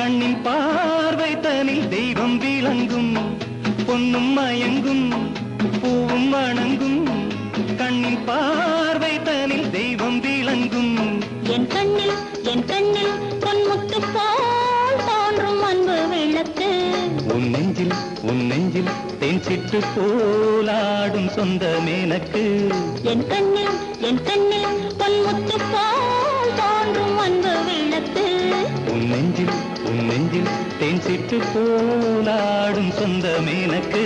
கண்ணின் பார்வை தனில் தெய்வம் விளங்கும் பொன்னும் மயங்கும் பூவும் வணங்கும். கண்ணின் பார்வை தனில் தெய்வம் விளங்கும். என் கண்ணில் என் கண்ணில் பொன்முத்து போல் தோன்றும் அன்பு விளக்கு. உன் நெஞ்சில் உன் நெஞ்சில் தேன் சிட்டு போலாடும் சொந்தமேனக்கு என் கண்ணில் என் கண்ணில் பொன்முத்து போல் தோன்றும் அன்பு விளக்கு. உன் நெஞ்சில் உன் நெஞ்சில் தேன் சிட்டு போலாடும் சொந்தமேனக்கு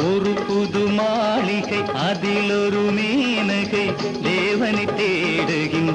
ஒரு புது மாளிகை அதில் ஒரு மீனகை தேவனை தேடுகின்ற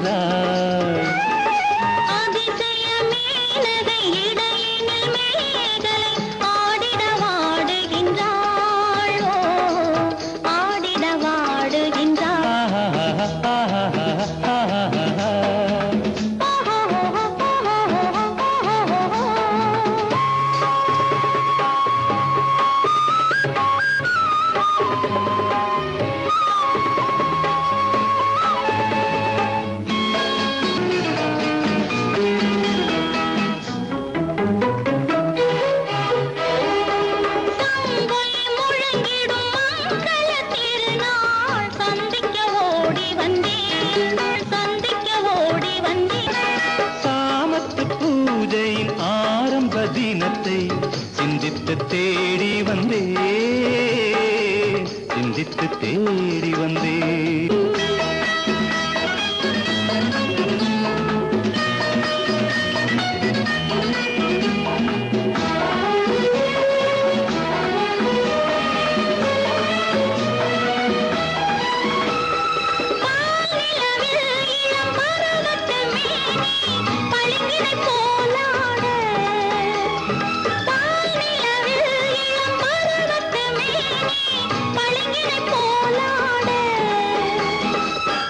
தினத்தை சிந்தித்து தேடி வந்தே தேடி வந்தே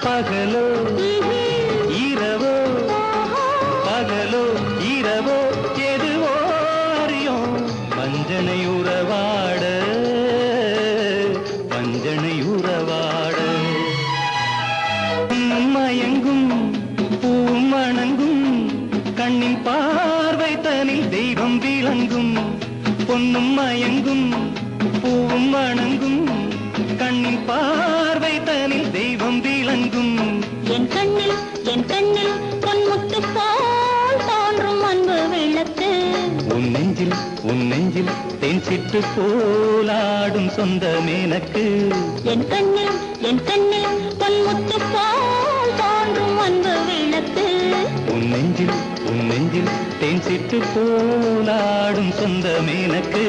பகலோ இரவோ பகலோ இரவோ எதுவோ அறியோம். வஞ்சனை உறவாட வஞ்சனை உறவாட. மயங்கும் பூமணங்கும் கண்ணின் பார்வை தனில் தெய்வம் விளங்கும். பொன்னும் மயங்கும் கண்ணில் என் கண்ணில் பொன்முத்து போல் தோன்றும் அன்பு விளக்கு. உன் நெஞ்சில் உன் நெஞ்சில் தேன் சிட்டு போலாடும் சொந்தமேனக்கு என் கண்ணில் என் கண்ணில் பொன்முத்து போல் தோன்றும் அன்பு விளக்கு. உன் நெஞ்சில் உன் நெஞ்சில் தேன் சிட்டு போலாடும் சொந்தமேனக்கு